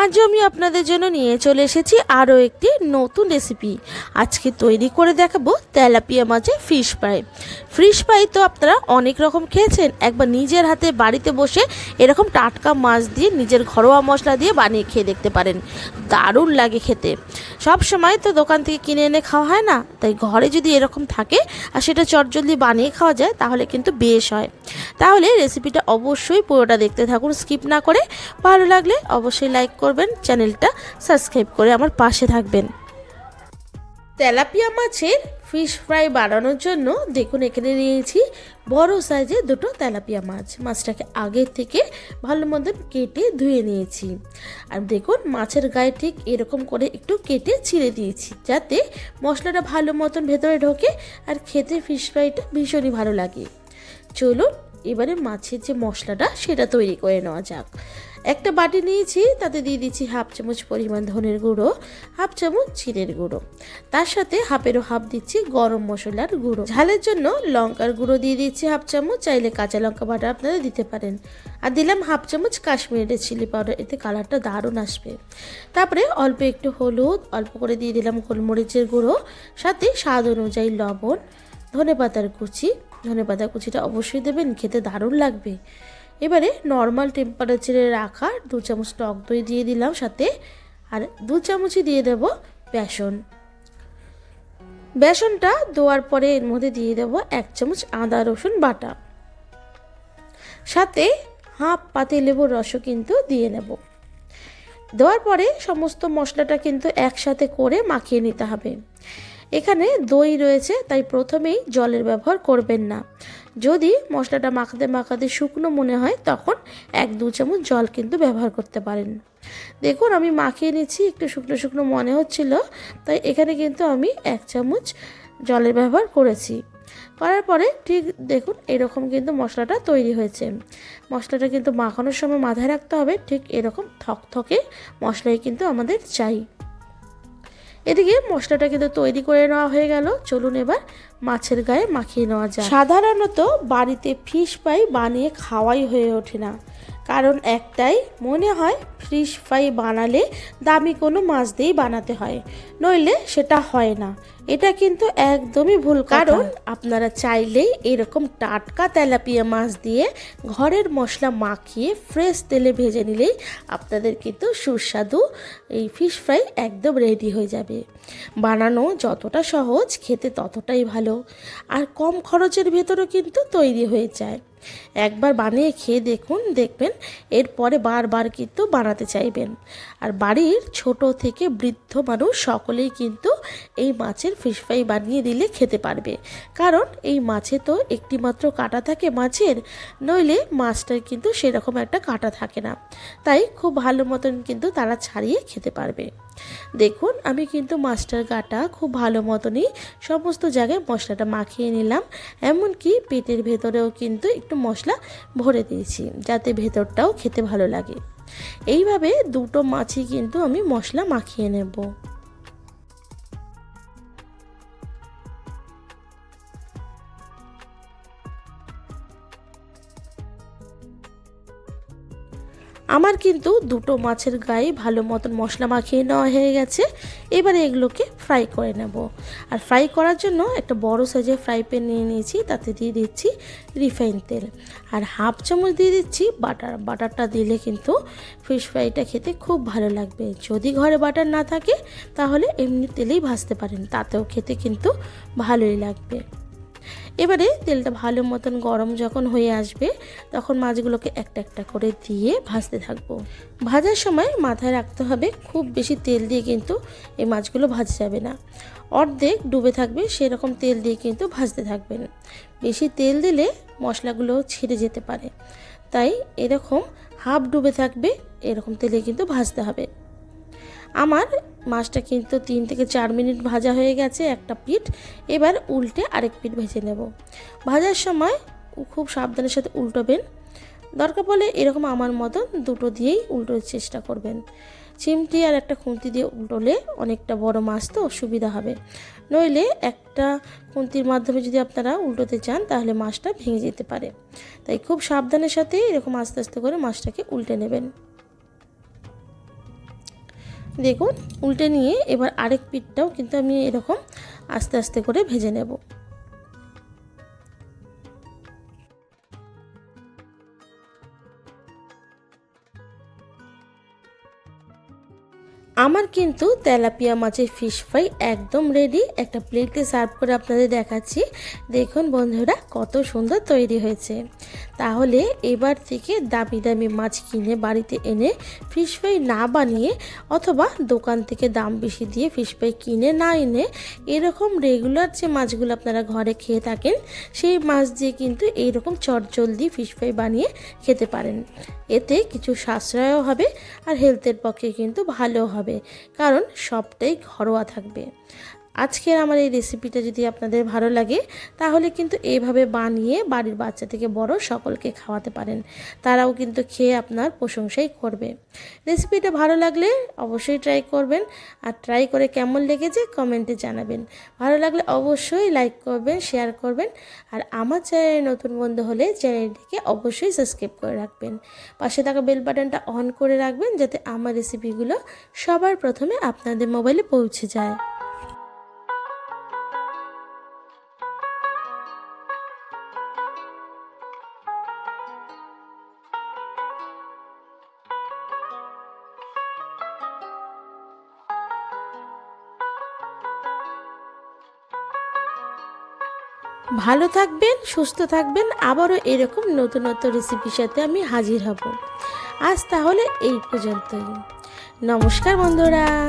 আজ আমি আপনাদের জন্য নিয়ে চলে এসেছি আরও একটি নতুন রেসিপি আজকে তৈরি করে দেখাবো তেলাপিয়া মাছের ফিশ ফ্রাই ফিশ ফ্রাই তো আপনারা অনেক রকম খেয়েছেন, একবার নিজের হাতে বাড়িতে বসে এরকম টাটকা মাছ দিয়ে নিজের ঘরোয়া মশলা দিয়ে বানিয়ে খেয়ে দেখতে পারেন। দারুণ লাগে খেতে। সব সময় তো দোকান থেকে কিনে এনে খাওয়া হয় না। তাই ঘরে যদি এরকম থাকে আর সেটা চটজলদি বানিয়ে খাওয়া যায়, তাহলে কিন্তু বেশ হয়। তাহলে রেসিপিটা অবশ্যই পুরোটা দেখতে থাকুন, স্কিপ না করে। ভালো লাগলে অবশ্যই লাইক করবেন, চ্যানেলটা সাবস্ক্রাইব করে আমার পাশে থাকবেন। তেলাপিয়া মাছের ফিশ ফ্রাই বানানোর জন্য দেখুন, এখানে নিয়েছি বড় সাইজে দুটো তেলাপিয়া মাছ। মাছটাকে আগের থেকে ভালো মতন কেটে ধুয়ে নিয়েছি। আর দেখুন, মাছের গায়ে ঠিক এরকম করে একটু কেটে ছিঁড়ে দিয়েছি, যাতে মশলাটা ভালো মতন ভেতরে ঢোকে আর খেতে ফিশ ফ্রাইটা ভীষণই ভালো লাগে। চলুন এবারে মাছের যে মশলাটা, সেটা তৈরি করে নেওয়া যাক। একটা বাটি নিয়েছি, তাতে দিয়ে দিচ্ছি হাফ চামচ পরিমাণ ধনের গুঁড়ো, হাফ চামচ চিনের গুঁড়ো। তার সাথে হাফেরও হাফ দিচ্ছি গরম মশলার গুঁড়ো। ঝালের জন্য লঙ্কার গুঁড়ো দিয়ে দিচ্ছি হাফ চামচ, চাইলে কাঁচা লঙ্কা বাটা আপনারা দিতে পারেন। আর দিলাম হাফ চামচ কাশ্মীরের চিলি পাউডার, এতে কালারটা দারুণ আসবে। তারপরে অল্প একটু হলুদ, অল্প করে দিয়ে দিলাম গোলমরিচের গুঁড়ো, সাথে স্বাদ অনুযায়ী লবণ ধনে পাতার কুচি ধনে পাতার কুচিটা অবশ্যই দেবেন, খেতে দারুণ লাগবে। এবারে নর্মাল টেম্পারেচারে রাখা দু চামচ টক দই দিয়ে দিলাম সাথে, আর দু চামচই দিয়ে দেব বেসন। বেসনটা দেওয়ার পরে এর মধ্যে দিয়ে দেব এক চামচ আদা, রসুন বাটা। সাথে হাফ পাতি লেবুর রসও কিন্তু দিয়ে নেব। দেওয়ার পরে সমস্ত মশলাটা কিন্তু একসাথে করে মাখিয়ে নিতে হবে। এখানে দই রয়েছে, তাই প্রথমেই জলের ব্যবহার করবেন না। যদি মশলাটা মাখাতে মাখাতে শুকনো মনে হয়, তখন এক দু চামচ জল কিন্তু ব্যবহার করতে পারেন। দেখুন, আমি মাখিয়ে নিচ্ছি, একটু শুকনো শুকনো মনে হচ্ছিল, তাই এখানে কিন্তু আমি এক চামচ জলের ব্যবহার করেছি। করার পরে ঠিক দেখুন, এরকম কিন্তু মশলাটা তৈরি হয়েছে। মশলাটা কিন্তু মাখানোর সময় মাথায় রাখতে হবে, ঠিক এরকম থকথকে মশলাই কিন্তু আমাদের চাই। এদিকে মশলাটা কিন্তু তৈরি করে নেওয়া হয়ে গেল। চলুন এবার মাছের গায়ে মাখিয়ে নেওয়া যায় সাধারণত বাড়িতে ফিশ পাই বানিয়ে খাওয়াই হয়ে ওঠে না। কারণ একটাই মনে হয় ফিশ ফ্রাই বানালে দামি কোনো মাছ দিয়েই বানাতে হয় নইলে সেটা হয় না। এটা কিন্তু একদমই ভুল কারণ আপনারা চাইলেই এরকম টাটকা তেলাপিয়া মাছ দিয়ে ঘরের মশলা মাখিয়ে ফ্রেশ তেলে ভেজে নিলেই আপনাদের কিন্তু সুস্বাদু এই ফিশ ফ্রাই একদম রেডি হয়ে যাবে। বানানো যতটা সহজ খেতে ততটাই ভালো। আর কম খরচের ভেতরেও কিন্তু তৈরি হয়ে যায়। একবার বানিয়ে খেয়ে দেখুন, দেখবেন এরপরে বারবার কিন্তু বানাতে চাইবেন। আর বাড়ির ছোট থেকে বৃদ্ধ মানুষ সকলেই কিন্তু এই মাছের ফিশ ফ্রাই বানিয়ে দিলে খেতে পারবে। কারণ এই মাছে তো একটি মাত্র কাটা থাকে মাছের, নইলে মাছটার কিন্তু সেরকম একটা কাটা থাকে না। তাই খুব ভালো মতন কিন্তু তারা ছাড়িয়ে খেতে পারবে। দেখুন, আমি কিন্তু মাছটার গাটা খুব ভালো মতনই সমস্ত জায়গায় মশলাটা মাখিয়ে নিলাম। এমনকি পেটের ভেতরেও কিন্তু একটু মশলা ভরে দিয়েছি, যাতে ভেতরটাও খেতে ভালো লাগে। এইভাবে দুটো মাছই কিন্তু আমি মশলা মাখিয়ে নেব। আমার কিন্তু দুটো মাছের গায়ে ভালো মতন মশলা মাখিয়ে নেওয়া হয়ে গেছে। এবারে এগুলোকে ফ্রাই করে নেব। আর ফ্রাই করার জন্য একটা বড় সাইজের ফ্রাই প্যান নিয়ে নিয়েছি, তাতে দিয়ে দিচ্ছি রিফাইন তেল। আর হাফ চামচ দিয়ে দিচ্ছি বাটার বাটারটা দিলে কিন্তু ফিশ ফ্রাইটা খেতে খুব ভালো লাগবে। যদি ঘরে বাটার না থাকে, তাহলে এমনি তেলেই ভাজতে পারেন, তাতেও খেতে কিন্তু ভালোই লাগবে। এবারে তেলটা ভালো মতন গরম যখন হয়ে আসবে, তখন মাছগুলোকে একটা একটা করে দিয়ে ভাজতে থাকব। ভাজার সময় মাথায় রাখতে হবে, খুব বেশি তেল দিয়ে কিন্তু এই মাছগুলো ভাজা যাবে না। অর্ধেক ডুবে থাকবে, সেরকম তেল দিয়ে কিন্তু ভাজতে থাকবেন। বেশি তেল দিলে মশলাগুলো ছিঁড়ে যেতে পারে। তাই এরকম হাফ ডুবে থাকবে, এরকম তেলে কিন্তু ভাজতে হবে। আমার মাছটা কিন্তু তিন থেকে চার মিনিট ভাজা হয়ে গেছে একটা পিঠ। এবার উল্টে আরেক পিঠ ভেজে নেব। ভাজার সময় খুব সাবধানের সাথে উল্টোবেন। দরকার পড়লে এরকম আমার মতন দুটো দিয়েই উল্টোর চেষ্টা করবেন। চিমটি আর একটা খুন্তি দিয়ে উল্টোলে অনেকটা বড় মাছ তো, সুবিধা হবে। নইলে একটা খুন্তির মাধ্যমে যদি আপনারা উল্টোতে চান, তাহলে মাছটা ভেঙে যেতে পারে। তাই খুব সাবধানের সাথে এরকম আস্তে আস্তে করে মাছটাকে উল্টে নেবেন। দেখুন উল্টে নিয়ে এবার আরেক পিঠটাও কিন্তু আমি এরকম আস্তে আস্তে করে ভেজে নেব। আমার কিন্তু তেলাপিয়া মাছের ফিশ ফ্রাই একদম রেডি একটা প্লেটে সার্ভ করে আপনাদের দেখাচ্ছি। দেখুন বন্ধুরা, কত সুন্দর তৈরি হয়েছে। তাহলে এবার থেকে দামি দামি মাছ কিনে বাড়িতে এনে ফিশ ফ্রাই না বানিয়ে অথবা দোকান থেকে দাম বেশি দিয়ে ফিশ ফ্রাই কিনে না এনে এরকম রেগুলার যে মাছগুলো আপনারা ঘরে খেয়ে থাকেন, সেই মাছ দিয়ে কিন্তু এইরকম চটজলদি ফিশ ফ্রাই বানিয়ে খেতে পারেন। এতে কিছু সাশ্রয়ও হবে আর হেলথের পক্ষে কিন্তু ভালো হবে। কারণ সবটাই ঘরোয়া থাকবে। আজকের আমার এই রেসিপিটা যদি আপনাদের ভালো লাগে, তাহলে কিন্তু এইভাবে বানিয়ে বাড়ির বাচ্চা থেকে বড় সকলকে খাওয়াতে পারেন। তারাও কিন্তু খেয়ে আপনার প্রশংসাই করবে। রেসিপিটা ভালো লাগলে অবশ্যই ট্রাই করবেন আর ট্রাই করে কেমন লেগেছে কমেন্টে জানাবেন। ভালো লাগলে অবশ্যই লাইক করবেন শেয়ার করবেন আর আমার চ্যানেলে নতুন বন্ধু হলে চ্যানেলটিকে অবশ্যই সাবস্ক্রাইব করে রাখবেন। পাশে থাকা বেল বাটনটা অন করে রাখবেন যাতে আমার রেসিপিগুলো সবার প্রথমে আপনাদের মোবাইলে পৌঁছে যায়। ভালো থাকবেন, সুস্থ থাকবেন। আবারও এরকম নতুনত্ব নতুন রেসিপির সাথে আমি হাজির হব। আজ তাহলে এই পর্যন্তই। নমস্কার বন্ধুরা।